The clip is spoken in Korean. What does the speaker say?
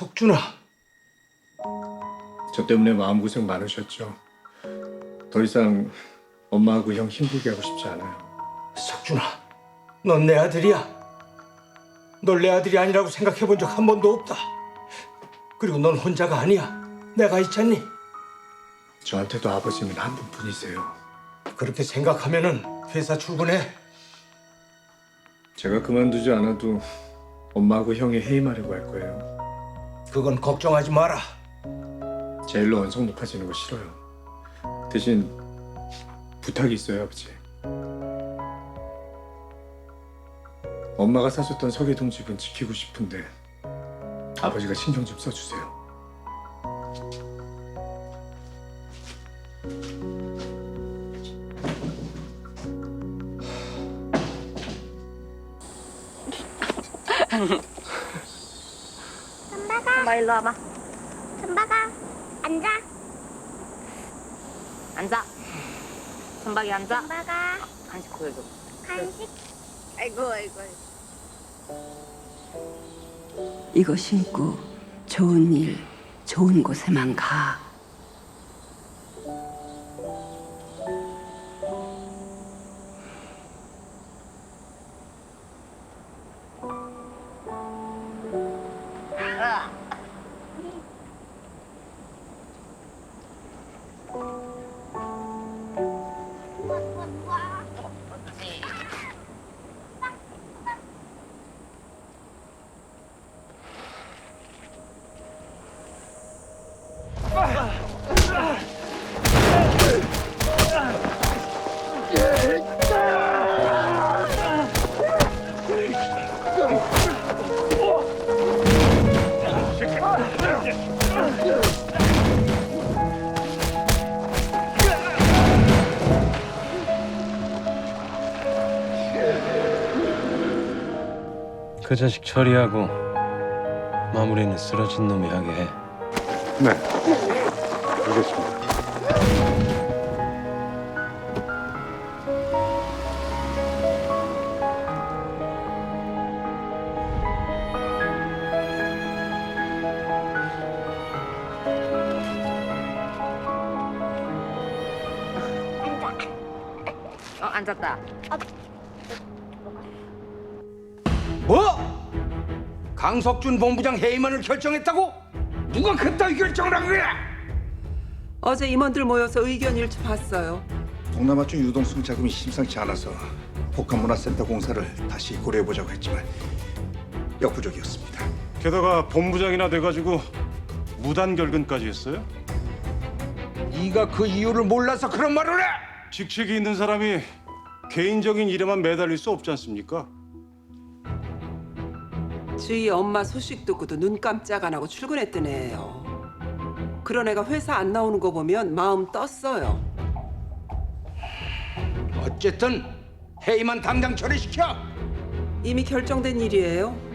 석준아, 저 때문에 마음고생 많으셨죠. 더 이상 엄마하고 형 힘들게 하고 싶지 않아요. 석준아, 넌 내 아들이야. 널 내 아들이 아니라고 생각해 본 적 한 번도 없다. 그리고 넌 혼자가 아니야. 내가 있잖니. 저한테도 아버지는 한 분뿐이세요. 그렇게 생각하면은 회사 출근해. 제가 그만두지 않아도 엄마하고 형이 해임하려고 할 거예요. 그건 걱정하지 마라. 제 일로 원성 높아지는 거 싫어요. 대신 부탁이 있어요, 아버지. 엄마가 사줬던 서계동 집은 지키고 싶은데 아버지가 신경 좀 써주세요. 엄마 일로 와봐. 전박아 앉아 앉아. 전박이 앉아. 전박아 간식 보여줘. 간식 아이고 아이고. 이거 신고 좋은 일, 좋은 곳에만 가. 그 자식 처리하고 마무리는 쓰러진 놈이 하게 해. 네, 알겠습니다. 어 앉았다. 뭐? 강석준 본부장 해임안을 결정했다고? 누가 그따위 결정을 한 거야? 어제 임원들 모여서 의견 일치 봤어요. 동남아쪽 유동성 자금이 심상치 않아서 복합문화센터 공사를 다시 고려해보자고 했지만 역부족이었습니다. 게다가 본부장이나 돼가지고 무단 결근까지 했어요? 네가 그 이유를 몰라서 그런 말을 해? 직책이 있는 사람이 개인적인 일에만 매달릴 수 없지 않습니까? 주희 엄마 소식 듣고도 눈 깜짝 안 하고 출근했던 애예요. 그런 애가 회사 안 나오는 거 보면 마음 떴어요. 어쨌든 해임안 당장 처리시켜. 이미 결정된 일이에요.